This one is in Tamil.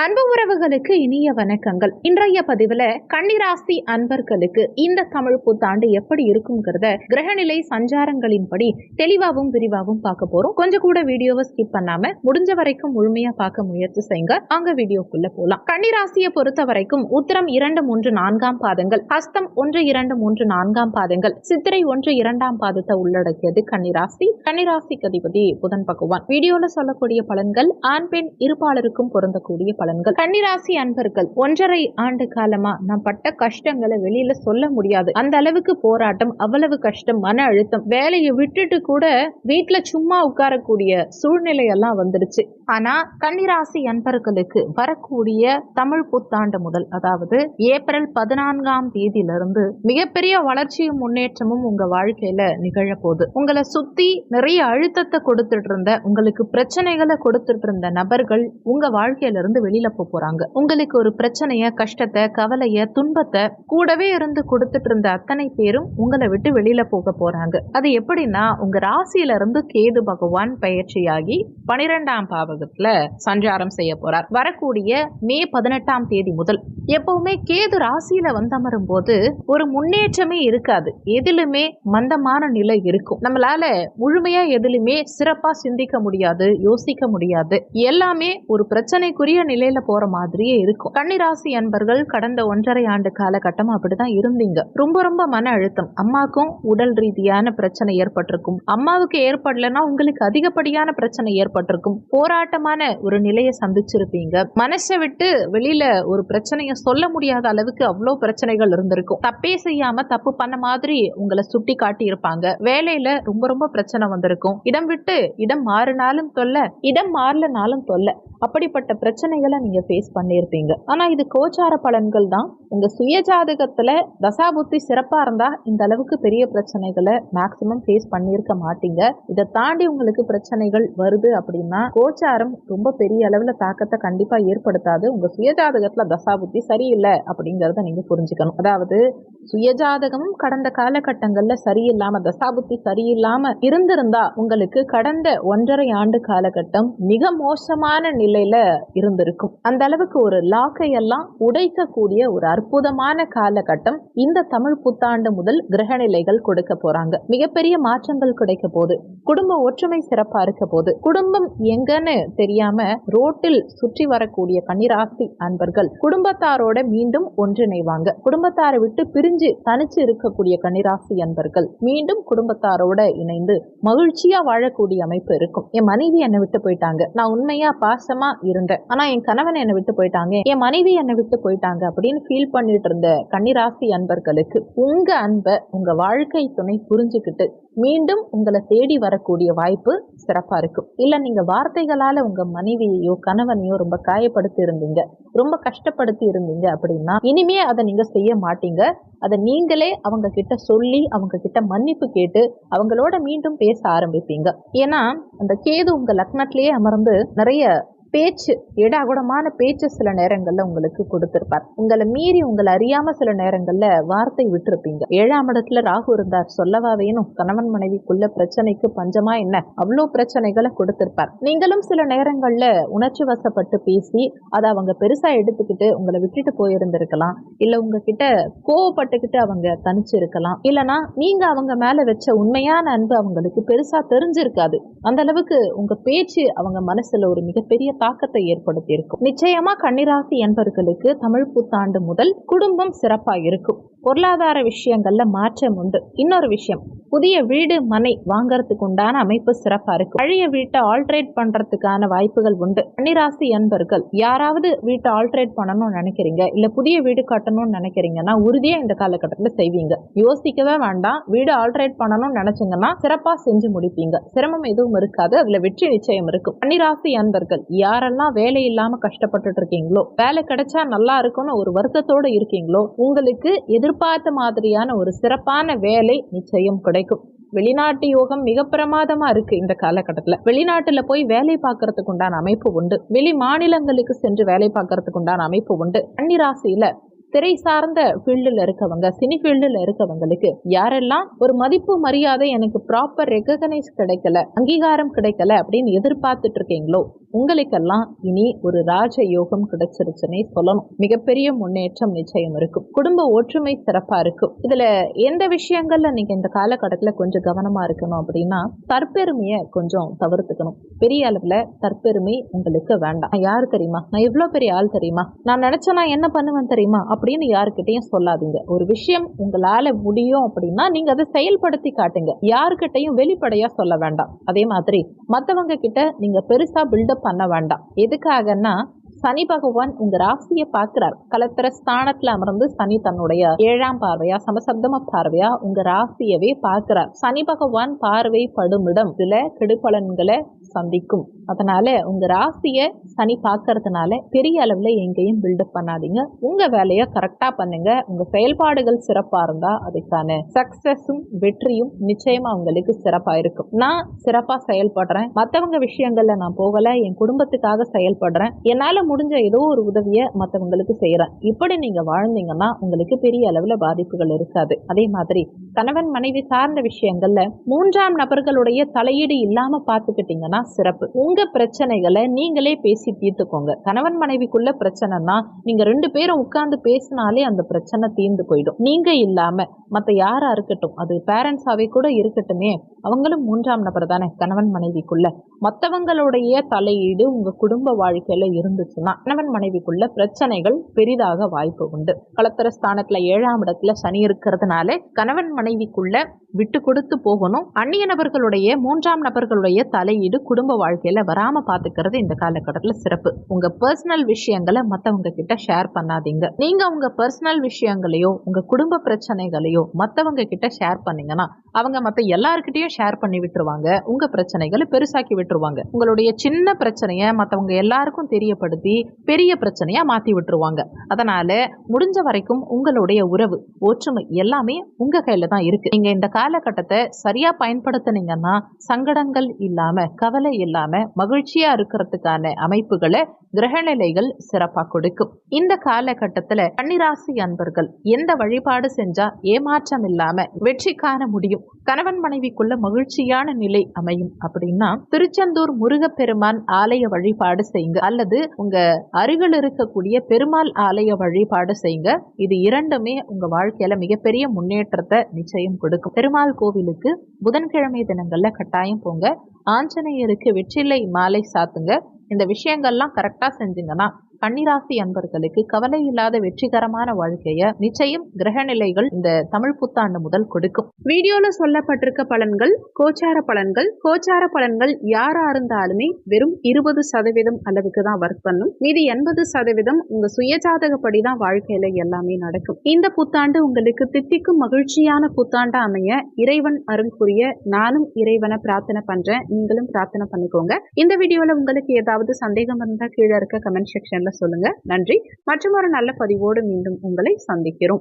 அன்பு உறவுகளுக்கு இனிய வணக்கங்கள். இன்றைய பதிவுல கன்னிராசி அன்பர்களுக்கு இந்த தமிழ் புத்தாண்டு எப்படி இருக்குங்கிறத கிரகநிலை சஞ்சாரங்களின்படி தெளிவாகவும் விரிவாகவும் பார்க்க போறோம். கொஞ்சம் கூட வீடியோவை ஸ்கிப் பண்ணாம முடிஞ்ச வரைக்கும் முழுமையா பார்க்க முயற்சி செய்யுங்க. அங்க வீடியோக்குள்ள போலாம். கன்னிராசியை பொறுத்த வரைக்கும் உத்தரம் இரண்டு மூன்று நான்காம் பாதங்கள் ஹஸ்தம் ஒன்று இரண்டு மூன்று நான்காம் பாதங்கள் சித்திரை ஒன்று இரண்டாம் பாதத்தை உள்ளடக்கியது கன்னிராசி. கன்னிராசிக்கு அதிபதி புதன் பகவான். வீடியோல சொல்லக்கூடிய பலன்கள் ஆண் பெண் இருப்பாளருக்கும் பொருந்தக்கூடிய பலன் பலன்கள் கன்னிராசி அன்பர்கள் ஒன்றரை ஆண்டு காலமா நான் பட்ட கஷ்டங்களை வெளியில சொல்ல முடியாது. அந்த அளவுக்கு போராட்டம் அவ்வளவு கஷ்டம் மன அழுத்தம் வேலையை விட்டுட்டு கூட வீட்டுல சும்மா உட்காரக்கூடிய சூழ்நிலை எல்லாம் வந்துடுச்சு. ஆனா கன்னிராசி அன்பர்களுக்கு வரக்கூடிய தமிழ் புத்தாண்டு முதல் அதாவது ஏப்ரல் பதினான்காம் தேதியிலிருந்து மிகப்பெரிய வளர்ச்சியும் முன்னேற்றமும் உங்க வாழ்க்கையில நிகழ போகுது உங்களை சுத்தி நிறைய அழுத்தத்தை கொடுத்துட்டு இருந்த உங்களுக்கு பிரச்சனைகளை கொடுத்துட்டு இருந்த நபர்கள் உங்க வாழ்க்கையில இருந்து வெளியில போக போறாங்க. உங்களுக்கு ஒரு பிரச்சனைய கஷ்டத்தை கவலைய துன்பத்தை கூடவே இருந்து கொடுத்துட்டு இருந்த அத்தனை பேரும் உங்களை விட்டு வெளியில போக போறாங்க. அது எப்படின்னா உங்க ராசியில இருந்து கேது பகவான் பயிற்சியாகி பனிரெண்டாம் பாவகத்துல சஞ்சாரம் செய்ய போறார். வரக்கூடிய மே பதினெட்டாம் தேதி முதல். எப்பவுமே கேது ராசியில வந்தமரும் போது ஒரு முன்னேற்றமே இருக்காது. எதிலுமே மந்தமான நிலை இருக்கும். நம்மளால முழுமையா எதிலுமே சிறப்பா சிந்திக்க முடியாது யோசிக்க முடியாது. எல்லாமே ஒரு பிரச்சனைக்குரிய நிலை நிலையில போற மாதிரியே இருக்கும். கன்னிராசி அன்பர்கள் கடந்த ஒன்றரை ஆண்டு காலகட்டம் அப்படிதான் இருந்தீங்க. ரொம்ப ரொம்ப மன அழுத்தம். அம்மாக்கும் உடல் ரீதியான பிரச்சனை ஏற்பட்டிருக்கும். அம்மாவுக்கு ஏற்படலைன்னா உங்களுக்கு அதிகப்படியான பிரச்சனை ஏற்பட்டிருக்கும். போராட்டமான ஒரு நிலையை சந்திச்சிருப்பீங்க. மனசை விட்டு வெளியில ஒரு பிரச்சனையை சொல்ல முடியாத அளவுக்கு அவ்வளோ பிரச்சனைகள் இருந்திருக்கும். தப்பே செய்யாம தப்பு பண்ண மாதிரி உங்களை சுட்டி காட்டி இருப்பாங்க வேலையில ரொம்ப ரொம்ப பிரச்சனை வந்திருக்கும். இடம் விட்டு இடம் மாறினாலும் தொல்ல இடம் மாறலனாலும் தொல்ல. அப்படிப்பட்ட பிரச்சனைகள் நீங்க ஃபேஸ் பண்ணியிருப்பீங்க. ஆனா இது கோச்சார பலன்கள் தான். உங்க சுயஜாதகத்துல தசாபுத்தி சிறப்பா இருந்தா இந்த அளவுக்கு பெரிய பிரச்சனைகளை மேக்சிமம் ஃபேஸ் பண்ணியிருக்க மாட்டீங்க. இதை தாண்டி உங்களுக்கு பிரச்சனைகள் வருது அப்படின்னா கோச்சாரம் ரொம்ப பெரிய அளவுல தாக்கத்தை கண்டிப்பா ஏற்படுத்தாது. உங்க சுயஜாதகத்துல தசாபுத்தி சரியில்லை அப்படிங்கறத நீங்க புரிஞ்சுக்கணும். அதாவது சுயஜாதகம் கடந்த காலகட்டங்கள்ல சரியில்லாம தசாபுத்தி சரியில்லாம இருந்திருந்தா உங்களுக்கு கடந்த ஒன்றரை ஆண்டு காலகட்டம் மிக மோசமான நிலையில இருந்திருக்கும். அந்த அளவுக்கு ஒரு லாக்கை எல்லாம் உடைக்கக்கூடிய ஒரு அற்புதமான காலகட்டம் இந்த தமிழ் புத்தாண்டு முதல் கிரகநிலைகள் கொடுக்க போறாங்க. மிகப்பெரிய மாற்றங்கள் கிடைக்க போகுது. குடும்ப ஒற்றுமை சிறப்பா இருக்க போது குடும்பம் எங்கன்னு தெரியாம ரோட்டில் சுற்றி வரக்கூடிய கன்னிராசி அன்பர்கள் குடும்பத்தாரோட மீண்டும் ஒன்றிணைவாங்க. குடும்பத்தாரை விட்டு பிரிஞ்சு தனிச்சு இருக்கக்கூடிய கன்னிராசி அன்பர்கள் மீண்டும் குடும்பத்தாரோட இணைந்து மகிழ்ச்சியா வாழக்கூடிய அமைப்பு இருக்கும். என் மனைவி என்னை விட்டு போயிட்டாங்க. நான் உண்மையா பாசமா இருந்தேன். ஆனா என் கணவன் என்னை விட்டு போயிட்டாங்க. என் மனைவி என்னை விட்டு போயிட்டாங்க அப்படின்னு ஃபீல் பண்ணிட்டு இருந்த கன்னிராசி அன்பர்களுக்கு உங்க அன்பை உங்க வாழ்க்கை துணை புரிஞ்சுக்கிட்டு மீண்டும் உங்களை தேடி வரக்கூடிய வாய்ப்பு சிறப்பா இருக்கும். இல்ல நீங்க வார்த்தைகளால உங்க மனைவியையோ கணவனையோ ரொம்ப காயப்படுத்தி இருந்தீங்க. ரொம்ப கஷ்டப்படுத்தி இருந்தீங்க அப்படின்னா இனிமே அதை நீங்க செய்ய மாட்டீங்க. அதை நீங்களே அவங்க கிட்ட சொல்லி அவங்க கிட்ட மன்னிப்பு கேட்டு அவங்களோட மீண்டும் பேச ஆரம்பிப்பீங்க. ஏன்னா அந்த கேது உங்க லக்னத்திலேயே அமர்ந்து நிறைய பேச்சு இடாகுடமான பேச்சு சில நேரங்களில் உங்களுக்கு கொடுத்துருப்பார். உங்களை மீறி உங்களை அறியாம சில நேரங்களில் வார்த்தை விட்டுருப்பீங்க. ஏழாம் இடத்துல ராகு இருந்தார். சொல்லவா வேணும்? கணவன் மனைவிக்குள்ள பிரச்சனைக்கு பஞ்சமா என்ன? அவ்வளோ பிரச்சனைகளை கொடுத்துருப்பார். நீங்களும் சில நேரங்களில் உணர்ச்சி வசப்பட்டு பேசி அதை அவங்க பெருசா எடுத்துக்கிட்டு உங்களை விட்டுட்டு போயிருந்திருக்கலாம். இல்ல உங்ககிட்ட கோவப்பட்டுக்கிட்டு அவங்க தனிச்சு இருக்கலாம் இல்லனா நீங்க அவங்க மேல வச்ச உண்மையான அன்பு அவங்களுக்கு பெருசா தெரிஞ்சிருக்காது. அந்த அளவுக்கு உங்க பேச்சு அவங்க மனசுல ஒரு மிகப்பெரிய தாக்கத்தை ஏற்படுத்தி இருக்கும் நிச்சயமா கன்னிராசி என்பவர்களுக்கு தமிழ் புத்தாண்டு முதல் குடும்பம் சிறப்பா இருக்கும் பொருளாதார விஷயங்கள்ல மாற்றம் உண்டு. இன்னொரு விஷயம் புதிய வீடு மனை வாங்கறதுக்கு உண்டான அமைப்பு சிறப்பா இருக்கும். பழைய வீட்டை ஆல்ட்ரேட் பண்றதுக்கான வாய்ப்புகள் உண்டு. கன்னிராசி என்பர்கள் யாராவது வீட்டை ஆல்ட்ரேட் பண்ணணும்னு நினைக்கிறீங்க இல்ல புதிய வீடு கட்டணும்னு நினைக்கிறீங்கன்னா உறுதியா இந்த காலகட்டத்தில் செய்வீங்க. யோசிக்கவே வேண்டாம். வீடு ஆல்ட்ரேட் பண்ணணும்னு நினைச்சீங்கன்னா சிறப்பா செஞ்சு முடிப்பீங்க. சிரமம் எதுவும் இருக்காது. அதுல வெற்றி நிச்சயம் இருக்கும். கன்னிராசி அன்பர்கள் யாரெல்லாம் வேலை இல்லாம கஷ்டப்பட்டுட்டு இருக்கீங்களோ வேலை கிடைச்சா நல்லா இருக்கும்னு ஒரு வருத்தத்தோட இருக்கீங்களோ உங்களுக்கு எதிர்பார்த்த மாதிரியான ஒரு சிறப்பான வேலை நிச்சயம் கிடைக்கும். வெளிநாட்டு யோகம் மிக பிரமாதமா இருக்கு இந்த காலகட்டத்துல. வெளிநாட்டுல போய் வேலை பார்க்கறதுக்கு உண்டான அமைப்பு உண்டு. வெளி மாநிலங்களுக்கு சென்று வேலை பார்க்கறதுக்கு உண்டான அமைப்பு உண்டு. கன்னிராசியில திரை சார்ந்த ஃபீல்டில் இருக்கவங்க சினி ஃபீல்டில் இருக்கவங்களுக்கு யாரெல்லாம் ஒரு மதிப்பு மரியாதை எனக்கு ப்ராப்பர் ரெகனைஸ் கிடைக்கல அங்கீகாரம் கிடைக்கல அப்படின்னு எதிர்பார்த்துட்டு இருக்கீங்களோ உங்களுக்கெல்லாம் இனி ஒரு ராஜ யோகம் கிடைச்சிருச்சுன்னே சொல்லணும். மிகப்பெரிய முன்னேற்றம் நிச்சயம் இருக்கும். குடும்ப ஒற்றுமை சிறப்பா இருக்கும். இதுல எந்த விஷயங்கள்ல நீங்க இந்த காலகட்டத்துல கொஞ்சம் கவனமா இருக்கணும் அப்படின்னா தற்பெருமையை கொஞ்சம் தவிர்த்துக்கணும். பெரிய அளவுல தற்பெருமை உங்களுக்கு வேண்டாம். யாரு தெரியுமா? நான் இவ்வளவு பெரிய ஆள் தெரியுமா? நான் நினைச்சா நான் என்ன பண்ணுவேன் தெரியுமா? அப்படின்னு யாருக்கிட்டையும் சொல்லாதீங்க. ஒரு விஷயம் உங்களால முடியும் அப்படின்னா நீங்க அதை செயல்படுத்தி காட்டுங்க. யாருக்கிட்டையும் வெளிப்படையா சொல்ல வேண்டாம். அதே மாதிரி மத்தவங்க கிட்ட நீங்க பெருசா பில்டப் பண்ண வேண்டாம். எதுக்காகன்னா சனி பகவான் உங்க ராசியை பார்க்கிறார். கலத்திர ஸ்தானத்துல அமர்ந்து சனி தன்னுடைய ஏழாம் பார்வையா சமசப்தம பார்வையா உங்க ராசியவே பார்க்கிறார். சனி பகவான் பார்வை படுமிடம் இதுல கெடுபலன்களை சந்திக்கும். அதனால உங்க ராசியை சனி பார்க்கறதுனால பெரிய அளவுல எங்கேயும் பில்டப் பண்ணாதீங்க. உங்க வேலையை கரெக்டா பண்ணுங்க. உங்க செயல்பாடுகள் சிறப்பா இருந்தா அதுக்கான சக்சஸும் வெற்றியும் நிச்சயமா உங்களுக்கு சிறப்பா இருக்கும். நான் சிறப்பா செயல்படுறேன். மத்தவங்க விஷயங்கள்ல நான் போகல. என் குடும்பத்துக்காக செயல்படுறேன். என்னால முடிஞ்ச ஏதோ ஒரு உதவியை மற்றவங்களுக்கு செய்யறேன் இப்படி நீங்க வாழ்ந்தீங்கன்னா உங்களுக்கு பெரிய அளவுல பாதிப்புகள் இருக்காது. அதே மாதிரி கணவன் மனைவி சார்ந்த விஷயங்கள்ல மூன்றாம் நபர்களுடைய தலையீடு இல்லாம தான் சிறப்பு. உங்க பிரச்சனைகளை நீங்களே பேசி தீர்த்துக்கோங்க. கணவன் மனைவிக்குள்ள பிரச்சனைனா நீங்க ரெண்டு பேரும் உட்கார்ந்து பேசினாலே அந்த பிரச்சனை தீர்ந்து போயிடும். நீங்க இல்லாம மத்த யாரா இருக்கட்டும் அது பேரண்ட்ஸாகவே கூட இருக்கட்டுமே அவங்களும் மூன்றாம் நபர் தானே கணவன் மனைவிக்குள்ள. மற்றவங்களுடைய தலையீடு உங்க குடும்ப வாழ்க்கையில இருந்துச்சுன்னா கணவன் மனைவிக்குள்ள பிரச்சனைகள் பெரிதாக வாய்ப்பு உண்டு. கலத்தர ஸ்தானத்துல ஏழாம் இடத்துல சனி இருக்கிறதுனால கணவன் மனைவிக்குள்ள விட்டு கொடுத்து போகணும். அந்நிய நபர்களுடைய மூன்றாம் நபர்களுடைய தலையீடு குடும்ப வாழ்க்கையில வராம பார்த்துக்கிறது இந்த காலகட்டத்தில் சிறப்பு. உங்கள் பர்சனல் விஷயங்களை மற்றவங்க கிட்ட ஷேர் பண்ணாதீங்க. நீங்க உங்கள் பர்சனல் விஷயங்களையோ உங்கள் குடும்ப பிரச்சனைகளையோ மத்தவங்க கிட்ட ஷேர் பண்ணீங்கன்னா அவங்க மத்த எல்லாருக்கிட்டையும் ஷேர் பண்ணி விட்டுருவாங்க. உங்கள் பிரச்சனைகளை பெருசாக்கி விட்டுருவாங்க. உங்களுடைய சின்ன பிரச்சனையை மற்றவங்க எல்லாருக்கும் தெரியப்படுத்தி பெரிய பிரச்சனையாக மாற்றி விட்டுருவாங்க. அதனால முடிஞ்ச வரைக்கும் உங்களுடைய உறவு ஒற்றுமை எல்லாமே உங்கள் கையில தான் இருக்கு. நீங்கள் இந்த காலகட்டத்தை சரியா பயன்படுத்தினீங்கன்னா சங்கடங்கள் இல்லாமல் கவலை இல்லாம மகிழ்ச்சியா இருக்கிறதுக்கான அமைப்புகளை கிரகநிலைகள் சிறப்பா கொடுக்கும். இந்த காலகட்டத்துல கன்னிராசி அன்பர்கள் எந்த வழிபாடு செஞ்சா ஏமாற்றம் இல்லாம வெற்றி காண முடியும்? கணவன் மனைவிக்குள்ள மகிழ்ச்சியான நிலை அமையும் அப்படின்னா திருச்செந்தூர் முருகப்பெருமான் ஆலய வழிபாடு செய்யுங்க. அல்லது உங்க அருகில் இருக்கக்கூடிய பெருமாள் ஆலய வழிபாடு செய்யுங்க. இது இரண்டுமே உங்க வாழ்க்கையில மிகப்பெரிய முன்னேற்றத்தை நிச்சயம் கொடுக்கும். பெருமாள் கோவிலுக்கு புதன்கிழமை தினங்கள்ல கட்டாயம் போங்க. ஆஞ்சநேயருக்கு வெற்றிலை மாலை சாத்துங்க. இந்த விஷயங்கள்லாம் கரெக்டாக செஞ்சீங்கன்னா கன்னிராசி அன்பர்களுக்கு கவலை இல்லாத வெற்றிகரமான வாழ்க்கைய நிச்சயம் கிரகநிலைகள் இந்த தமிழ் புத்தாண்டு முதல் கொடுக்கும். வீடியோல சொல்லப்பட்டிருக்க பலன்கள் கோச்சார பலன்கள் கோச்சார பலன்கள் யாரா இருந்தாலுமே வெறும் இருபது சதவீதம் அளவுக்கு தான் ஒர்க் பண்ணும். மீதி எண்பது சதவீதம் உங்க சுயஜாதகப்படி தான் வாழ்க்கையில எல்லாமே நடக்கும். இந்த புத்தாண்டு உங்களுக்கு தித்திக்கும் மகிழ்ச்சியான புத்தாண்டா அமைய இறைவன் அருள் புரிய நானும் இறைவனை பிரார்த்தனை பண்றேன். நீங்களும் பிரார்த்தனை பண்ணிக்கோங்க. இந்த வீடியோல உங்களுக்கு ஏதாவது சந்தேகம் இருந்தா கீழே இருக்க கமெண்ட் செக்ஷன்ல சொல்லுங்க. நன்றி. மற்றும் ஒரு நல்ல பதிவோடு மீண்டும் உங்களை சந்திக்கிறோம்.